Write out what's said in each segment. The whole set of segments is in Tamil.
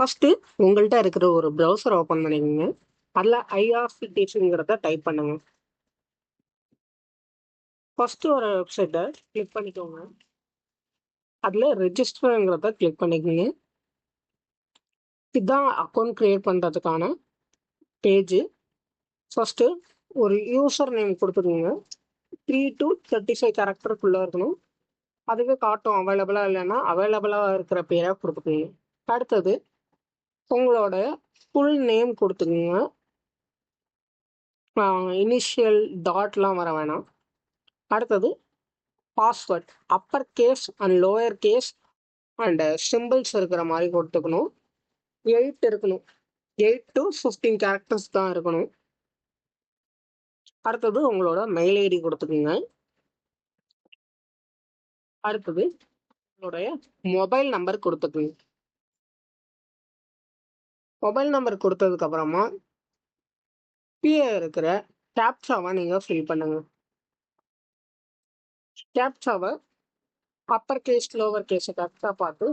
ஃபஸ்ட்டு உங்கள்கிட்ட இருக்கிற ஒரு ப்ரௌசர் ஓப்பன் பண்ணிக்கோங்க. அதில் ஐஆர்சிடிசிங்கிறத டைப் பண்ணுங்க. ஃபஸ்ட்டு ஒரு வெப்சைட்டை கிளிக் பண்ணிக்கோங்க. அதில் ரெஜிஸ்டருங்கிறத கிளிக் பண்ணிக்கோங்க. இதுதான் அக்கௌண்ட் க்ரியேட் பண்ணுறதுக்கான பேஜு ஃபஸ்ட்டு ஒரு யூசர் நேம் கொடுத்துருங்க த்ரீ டு தேர்ட்டி ஃபைவ் கேரக்டருக்குள்ளே இருக்கணும். அதுவே காட்டும். அவைலபிளாக இல்லைன்னா அவைலபிளாக இருக்கிற பேரை கொடுத்துக்கோங்க. அடுத்தது உங்களோட ஃபுல் நேம் கொடுத்துக்குங்க. இனிஷியல் டாட்லாம் வர வேணாம். அடுத்தது password upper case and lower case and symbols இருக்கிற மாதிரி கொடுத்துக்கணும். எயிட் இருக்கணும். எயிட் டு ஃபிஃப்டீன் கேரக்டர்ஸ் தான் இருக்கணும். அடுத்தது உங்களோட மெயில் ஐடி கொடுத்துக்குங்க. அடுத்தது உங்களுடைய மொபைல் நம்பர் கொடுத்துக்குங்க. மொபைல் நம்பர் கொடுத்ததுக்கு அப்புறமா கீழே இருக்கிற கேப்சாவை நீங்கள் ஃபில் பண்ணுங்க. கேப்சாவை அப்பர் கேஸ் லோவர் கேஸை கரெக்டாக பார்த்து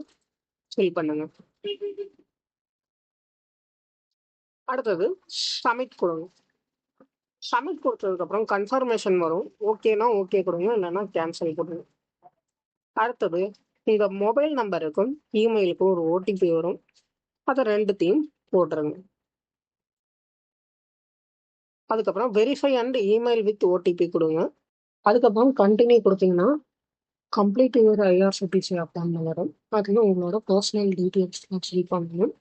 ஃபில் பண்ணுங்க. அடுத்தது சமிட் கொடுங்க. சமிட் கொடுத்ததுக்கப்புறம் கன்ஃபர்மேஷன் வரும். ஓகேனா ஓகே கொடுங்க இல்லைன்னா கேன்சல் கொடுங்க. அடுத்தது உங்கள் மொபைல் நம்பருக்கும் இமெயிலுக்கும் ஒரு ஓடிபி வரும். அதை ரெண்டுத்தையும் போட்டுருங்க. அதுக்கப்புறம் verify and email with OTP கொடுங்க. அதுக்கப்புறம் கண்டினியூ கொடுத்தீங்கன்னா கம்ப்ளீட் யுவர் ஐஆர்சிடிசி அக்கௌண்ட் வரும். அதில் உங்களோட பர்சனல் டீட்டெயில்ஸ்லாம் ஃபில் பண்ணணும்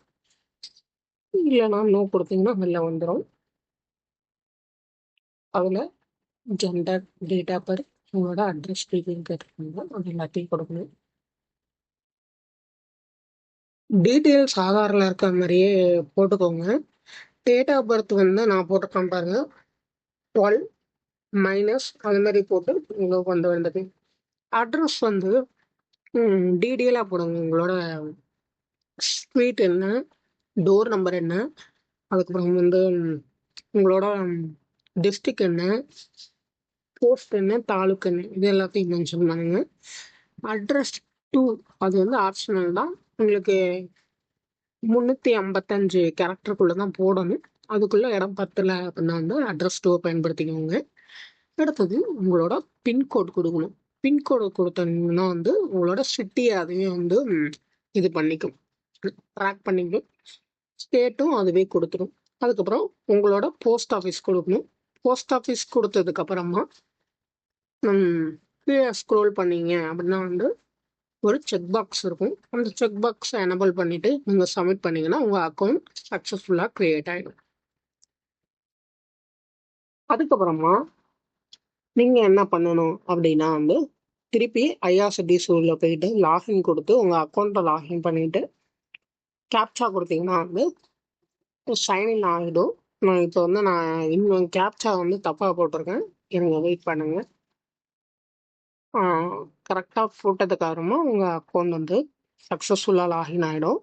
இல்லைனா நோ கொடுத்தீங்கன்னா வெளில வந்துடும் அதில் ஜெண்டர் டேட் ஆஃப் பர்த் உங்களோட அட்ரஸ் டீட்டெயில் கேட்டிருக்காங்க அது எல்லாத்தையும் கொடுக்கணும். டீட்டெயில்ஸ் ஆதாரில் இருக்க மாதிரியே போட்டுக்கோங்க. டேட் ஆஃப் பர்த் வந்து நான் போட்டிருக்கேன் பாருங்க. டுவெல் மைனஸ் அது மாதிரி போட்டு உங்களுக்கு வந்து வந்தது. அட்ரஸ் வந்து டீட்டெயிலாக போடுங்க. உங்களோட ஸ்ட்ரீட் என்ன டோர் நம்பர் என்ன அதுக்கப்புறம் வந்து உங்களோட டிஸ்ட்ரிக் என்ன போஸ்ட் என்ன தாலுக் என்ன இது எல்லாத்தையும் மென்ஷன் பண்ணுங்க. அட்ரஸ் டூ அது வந்து ஆப்ஷனல் தான். உங்களுக்கு முந்நூற்றி ஐம்பத்தஞ்சு கேரக்டருக்குள்ளே தான் போடணும். அதுக்குள்ளே இடம் பத்தலை அப்படின்னா வந்து அட்ரஸ் டூவை பயன்படுத்திக்கோங்க. அடுத்தது உங்களோட பின்கோடு கொடுக்கணும். பின்கோடு கொடுத்தீங்கன்னா வந்து உங்களோட சிட்டியை அதுவே வந்து இது பண்ணிக்கும். ட்ராக் பண்ணிக்கும். ஸ்டேட்டும் அதுவே கொடுத்துடும் அதுக்கப்புறம் உங்களோட போஸ்ட் ஆஃபீஸ் கொடுக்கணும். போஸ்ட் ஆஃபீஸ் கொடுத்ததுக்கப்புறமா கீழே ஸ்க்ரோல் பண்ணீங்க அப்படின்னா வந்து ஒரு செக் பாக்ஸ் இருக்கும். அந்த செக் பாக்ஸை எனபிள் பண்ணிவிட்டு நீங்கள் சப்மிட் பண்ணிங்கன்னா உங்கள் அக்கௌண்ட் சக்ஸஸ்ஃபுல்லாக க்ரியேட் ஆகிடும் அதுக்கப்புறமா நீங்கள் என்ன பண்ணணும் அப்படின்னா வந்து திருப்பி ஐஆர்சிடி சூரில் போயிட்டு லாகின் கொடுத்து உங்கள் அக்கௌண்ட்டை லாகின் பண்ணிவிட்டு கேப்சா கொடுத்தீங்கன்னா வந்து சைன்இன் ஆகிடும் நான் இப்போ வந்து நான் இன்னும் கேப்சா வந்து தப்பாக போட்டிருக்கேன். எனக்கு வெயிட் பண்ணுங்கள் கரெக்டாக போட்டதுக்கு அப்புறமா உங்கள் அக்கௌண்ட் வந்து சக்ஸஸ்ஃபுல்லாக லாகின் ஆகிடும்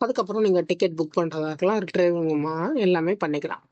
அதுக்கப்புறம் நீங்கள் டிக்கெட் புக் பண்ணுறதா இருக்கலாம் ரிட்ரைவிங் எல்லாமே பண்ணிக்கலாம்.